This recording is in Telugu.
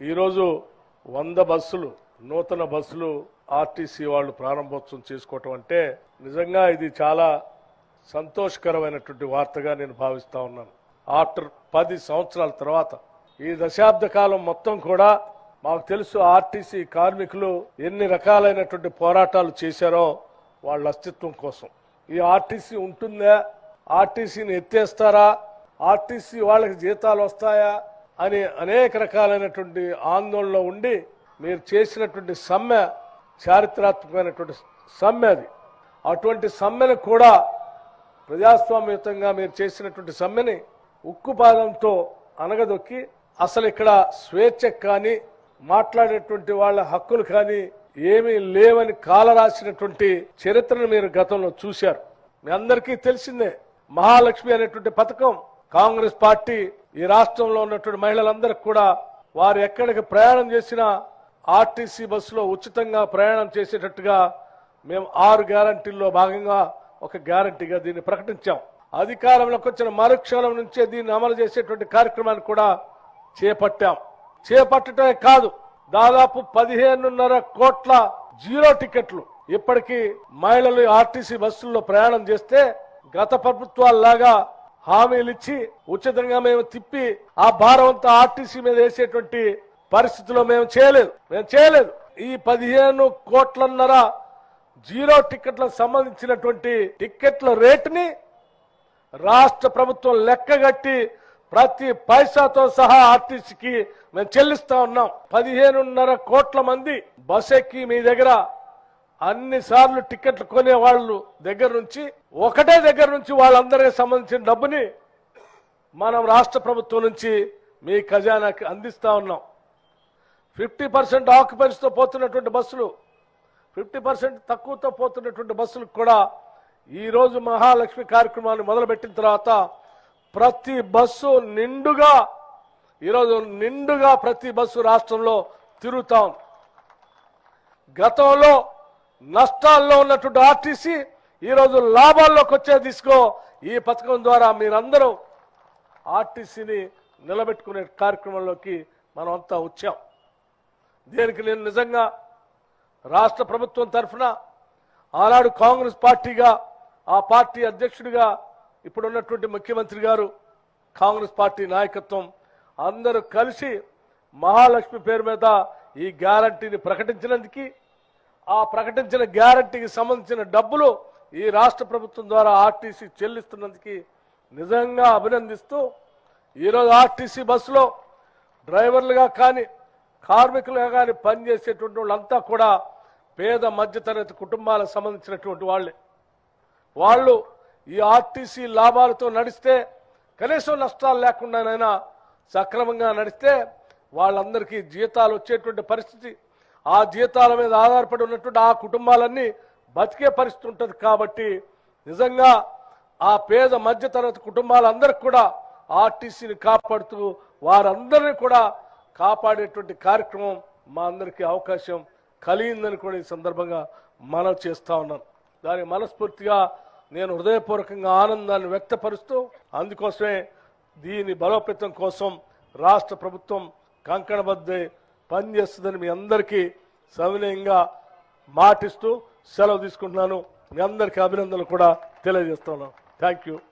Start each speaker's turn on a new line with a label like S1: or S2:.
S1: ఈరోజు వంద బస్సులు నూతన బస్సులు ఆర్టీసీ వాళ్ళు ప్రారంభోత్సవం చేసుకోవటం అంటే నిజంగా ఇది చాలా సంతోషకరమైనటువంటి వార్తగా నేను భావిస్తా ఉన్నాను. ఆఫ్టర్ పది సంవత్సరాల తర్వాత ఈ దశాబ్ద కాలం మొత్తం కూడా మాకు తెలుసు ఆర్టీసీ కార్మికులు ఎన్ని రకాలైనటువంటి పోరాటాలు చేశారో వాళ్ళ అస్తిత్వం కోసం. ఈ ఆర్టీసీ ఉంటుందా? ఆర్టీసీని ఎత్తేస్తారా? ఆర్టీసీ వాళ్ళకి జీతాలు వస్తాయా? అని అనేక రకాలైనటువంటి ఆందోళనలో ఉండి మీరు చేసినటువంటి సమ్మె చారిత్రాత్మకమైనటువంటి సమ్మె అది. అటువంటి సమ్మెను కూడా ప్రజాస్వామ్యయుతంగా మీరు చేసినటువంటి సమ్మెని ఉక్కుపాదంతో అనగదొక్కి అసలు ఇక్కడ స్వేచ్ఛ కానీ మాట్లాడేటువంటి వాళ్ళ హక్కులు కానీ ఏమీ లేవని కాలరాసినటువంటి చరిత్రను మీరు గతంలో చూశారు. మీ అందరికీ తెలిసిందే మహాలక్ష్మి అనేటువంటి పథకం కాంగ్రెస్ పార్టీ ఈ రాష్ట్రంలో ఉన్నటువంటి మహిళలందరికీ కూడా వారు ఎక్కడికి ప్రయాణం చేసినా ఆర్టీసీ బస్సులో ఉచితంగా ప్రయాణం చేసేటట్టుగా మేము ఆరు గ్యారంటీల్లో భాగంగా ఒక గ్యారంటీగా దీన్ని ప్రకటించాం. అధికారంలోకి వచ్చిన మరుక్షణం నుంచే దీన్ని అమలు చేసేటువంటి కార్యక్రమాన్ని కూడా చేపట్టాం. చేపట్టడమే కాదు దాదాపు పదిహేనున్నర కోట్ల జీరో టికెట్లు ఇప్పటికీ మహిళలు ఆర్టీసీ బస్సుల్లో ప్రయాణం చేస్తే గత ప్రభుత్వాల్లాగా హామీలు ఇచ్చి ఉచితంగా మేము తిప్పి ఆ భారం అంతా ఆర్టీసీ మీద వేసేటువంటి పరిస్థితిలో మేము చేయలేదు. మేము చేయలేదు. ఈ పదిహేను కోట్లన్నర జీరో టికెట్లకు సంబంధించినటువంటి టికెట్ల రేటుని రాష్ట్ర ప్రభుత్వం లెక్కగట్టి ప్రతి పైసాతో సహా ఆర్టీసీకి మేము చెల్లిస్తా ఉన్నాం. పదిహేనున్నర కోట్ల మంది బస్ ఎక్కి మీ దగ్గర అన్ని సార్లు టికెట్లు కొనే వాళ్ళు దగ్గర నుంచి ఒకటే దగ్గర నుంచి వాళ్ళందరికీ సంబంధించిన డబ్బుని మనం రాష్ట్ర ప్రభుత్వం నుంచి మీ ఖజానాకి అందిస్తా ఉన్నాం. ఫిఫ్టీ పర్సెంట్ ఆక్యుపెన్స్తో పోతున్నటువంటి బస్సులు ఫిఫ్టీ పర్సెంట్ తక్కువతో పోతున్నటువంటి బస్సులకు కూడా ఈరోజు మహాలక్ష్మి కార్యక్రమాన్ని మొదలుపెట్టిన తర్వాత ప్రతి బస్సు నిండుగా ఈరోజు నిండుగా ప్రతి బస్సు రాష్ట్రంలో తిరుగుతాం. గతంలో నష్టాల్లో ఉన్నటువంటి ఆర్టీసీ ఈరోజు లాభాల్లోకి వచ్చే తీసుకో ఈ పథకం ద్వారా మీరందరూ ఆర్టీసీని నిలబెట్టుకునే కార్యక్రమంలోకి మనం అంతా వచ్చాం. దీనికి నేను నిజంగా రాష్ట్ర ప్రభుత్వం తరఫున ఆనాడు కాంగ్రెస్ పార్టీగా ఆ పార్టీ అధ్యక్షుడిగా ఇప్పుడు ఉన్నటువంటి ముఖ్యమంత్రి గారు కాంగ్రెస్ పార్టీ నాయకత్వం అందరూ కలిసి మహాలక్ష్మి పేరు మీద ఈ గ్యారంటీని ప్రకటించినందుకు ఆ ప్రకటించిన గ్యారంటీకి సంబంధించిన డబ్బులు ఈ రాష్ట్ర ప్రభుత్వం ద్వారా ఆర్టీసీ చెల్లిస్తున్నందుకు నిజంగా అభినందిస్తూ ఈరోజు ఆర్టీసీ బస్సులో డ్రైవర్లుగా కానీ కార్మికులుగా కానీ పనిచేసేటువంటి వాళ్ళంతా కూడా పేద మధ్యతరగతి కుటుంబాలకు సంబంధించినటువంటి వాళ్ళే. వాళ్ళు ఈ ఆర్టీసీ లాభాలతో నడిస్తే కనీసం నష్టాలు లేకుండానైనా సక్రమంగా నడిస్తే వాళ్ళందరికీ జీతాలు వచ్చేటువంటి పరిస్థితి. ఆ జీతాల మీద ఆధారపడి ఉన్నటువంటి ఆ కుటుంబాలన్నీ బతికే పరిస్థితి ఉంటుంది కాబట్టి నిజంగా ఆ పేద మధ్యతరగతి కుటుంబాలందరికీ కూడా ఆర్టీసీని కాపాడుతూ వారందరినీ కూడా కాపాడేటువంటి కార్యక్రమం మా అందరికీ అవకాశం కలిగిందని కూడా ఈ సందర్భంగా మనం చేస్తూ ఉన్నాను దానికి మనస్ఫూర్తిగా నేను హృదయపూర్వకంగా ఆనందాన్ని వ్యక్తపరుస్తూ అందుకోసమే దీని బలోపేతం కోసం రాష్ట్ర ప్రభుత్వం కంకణబద్దే పనిచేస్తుందని మీ అందరికీ సవినయంగా మాటిస్తూ సెలవు తీసుకుంటున్నాను. మీ అందరికీ అభినందనలు కూడా తెలియజేస్తున్నాను థ్యాంక్ యూ